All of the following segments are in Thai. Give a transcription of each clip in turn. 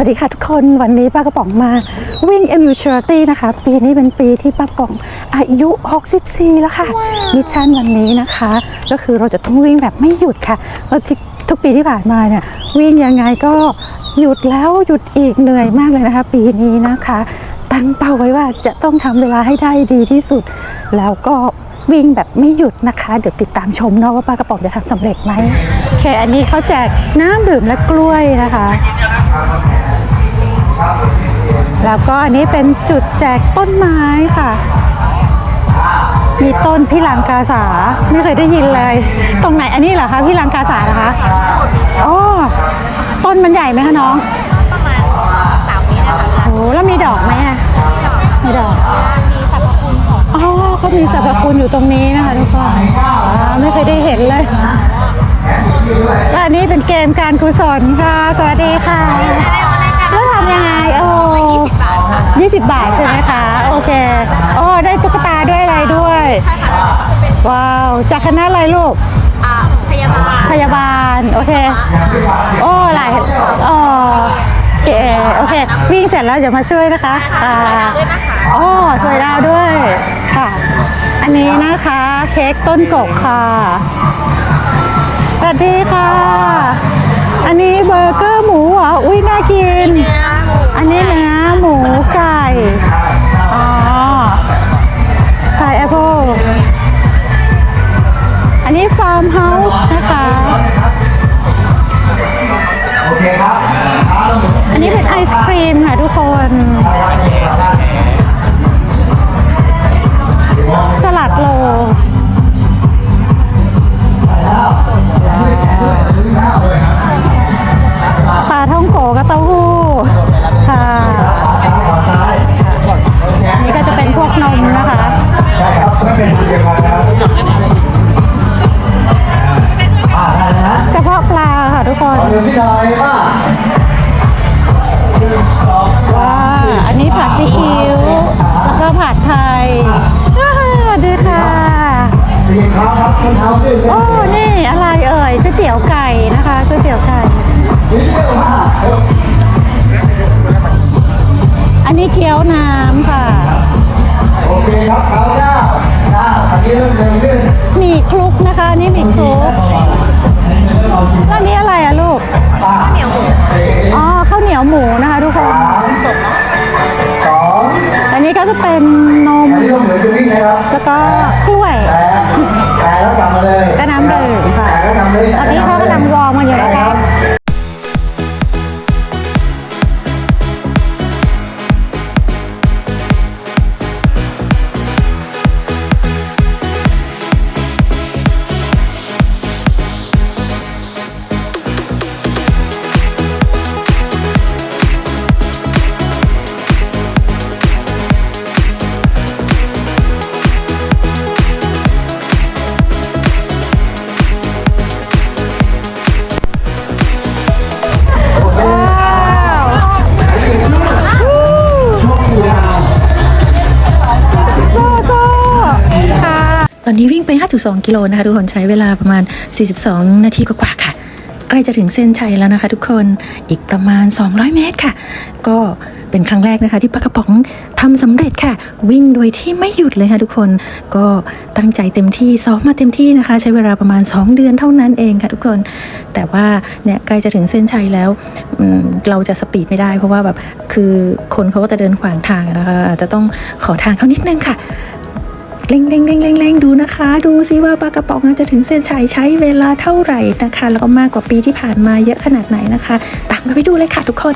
สวัสดีค่ะทุกคนวันนี้ป้ากระป๋องมาวิ่ง MU Charity นะคะ ปีนี้เป็นปีที่ป้ากระป๋องอายุ 64 แล้วค่ะ มิชชั่นวันนี้นะคะ ก็คือเราจะต้องวิ่งแบบไม่หยุดค่ะเพราะที่ทุกปีที่ผ่านมาเนี่ยวิ่งยังไงก็หยุดแล้วหยุดอีกเหนื่อยมากเลยนะคะ ปีนี้นะคะ ตั้งเป้าไว้ว่าจะต้องทำเวลาให้ได้ดีที่สุด แล้วก็วิ่งแบบไม่หยุดนะคะ เดี๋ยวติดตามชมเนาะว่าป้ากระป๋องจะทำสำเร็จไหมโอเคอันนี้เขาแจกน้ำดื่มและกล้วยนะคะแล้วก็อั นนี้เป็นจุดแจกต้นไม้ค่ะ มีต้นพี่ลังกาสา ไม่เคยได้ยินเลย ตรงไหนอันนี้เหรอคะพี่ลังกาสาเหรอคะอ๋อต้นมันใหญ่ไหมคะน้องประมาณสามเมตรนะคะโอ้แล้วมีดอกไหมอะมีดอกมีสรรพคุณของอ๋อเขามีสรรพคุณอยู่ตรงนี้นะคะทุกคนอ่าไม่เคยได้เห็นเลยและอันนี้เป็นเกมการกุศลค่ะ สวัสดีค่ะแล้วทำยังไงโอ้ ยี่สิบบาทใช่ไหมคะ โอเคโอ้ได้ตุ๊กตาด้วยอะไรด้วยว้าว จากคณะอะไรลูก อ่าพยาบาลพยาบาล โอเค โอ้หลายอ๋อโอเคโอเค วิ่งเสร็จแล้วเดี๋ยวมาช่วยนะคะอ่าด้วยนะคะโอ้สวยดาวด้วยค่ะ อันนี้นะคะเค้กต้นกกค่ะสวัสดีค่ะ อันนี้เบอร์เกอร์หมูเหรอ อุ้ย ผัดซีอิ๊วแล้วก็ผัดไทยว้าวสวัสดีค่ะสี่ครั้งครับคุณเท้าด้วยเส้นโอ้ นี่อะไรเอ่ยก๋วยเตี๋ยวไก่นะคะก๋วยเตี๋ยวไก่นิดเดียวค่ะอันนี้เกี๊ยวน้ำค่ะ โอเคครับเขาเจ้าเจ้าอันนี้เริ่มเร็วขึ้นหมีคลุกนะคะ อันนี่หมีคลุก วิ่ วิ่งไป 5.2 กิโลนะคะทุกคนใช้เวลาประมาณ 42 นาทีกว่าๆค่ะ ใกล้จะถึงเส้นชัยแล้วนะคะ ทุกคนอีกประมาณ 200 เมตรค่ะ ก็เป็นครั้งแรกนะคะ ที่ปากระป๋องทำสำเร็จค่ะ วิ่งโดยที่ไม่หยุดเลยค่ะทุกคนก็ตั้งใจเต็มที่ซ้อมมาเต็มที่นะคะ ใช้เวลาประมาณ 2 เดือนเท่านั้นเองค่ะทุกคน แต่ว่าเนี่ยใกล้จะถึงเส้นชัยแล้วเราจะสปีดไม่ได้เพราะว่าแบบคือคนเขาก็จะเดินขวางทางนะคะอาจจะต้องขอทางเขานิดนึงค่ะ เล็งเล็งเล็งเล็งเล็งดูนะคะ ดูซิว่าปลากระป๋องจะถึงเส้นชัยใช้เวลาเท่าไหร่นะคะ แล้วก็มากกว่าปีที่ผ่านมาเยอะขนาดไหนนะคะ ตามมาไปดูเลยค่ะทุกคน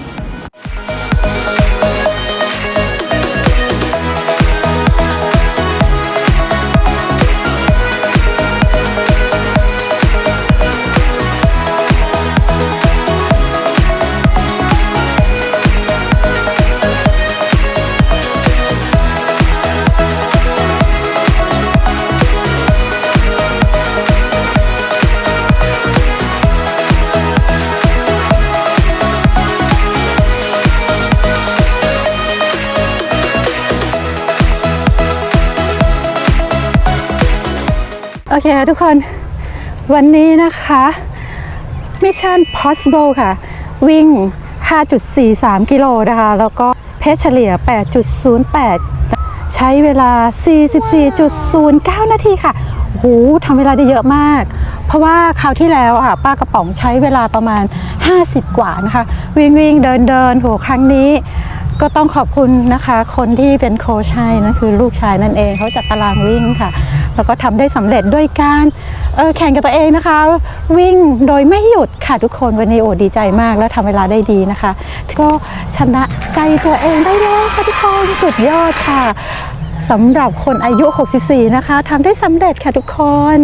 โอเคค่ะทุกคนวันนี้นะคะ Mission Possible ค่ะ วิ่ง 5.43 กิโลนะคะ แล้วก็เพชรเฉลี่ย 8.08 ใช้เวลา 44.09 นาทีค่ะโหทำเวลาได้เยอะมาก เพราะว่าคราวที่แล้วอะค่ะ ป้ากระป๋องใช้เวลาประมาณ 50 กว่านะคะ วิ่งวิ่งเดินเดินโหครั้งนี้ ก็ต้องขอบคุณนะคะ คนที่เป็นโค้ชให้นั่นคือลูกชายนั่นเองเขาจัดตารางวิ่งค่ะ แล้วก็ทำได้สำเร็จด้วยการแข่งกับตัวเองนะคะ วิ่งโดยไม่หยุดค่ะทุกคนวันนี้โอ้ดีใจมากแล้วทำเวลาได้ดีนะคะ ก็ชนะใจตัวเองได้แล้วค่ะทุกคนสุดยอดค่ะสำหรับคนอายุ 64 นะคะทำได้สำเร็จค่ะทุกคน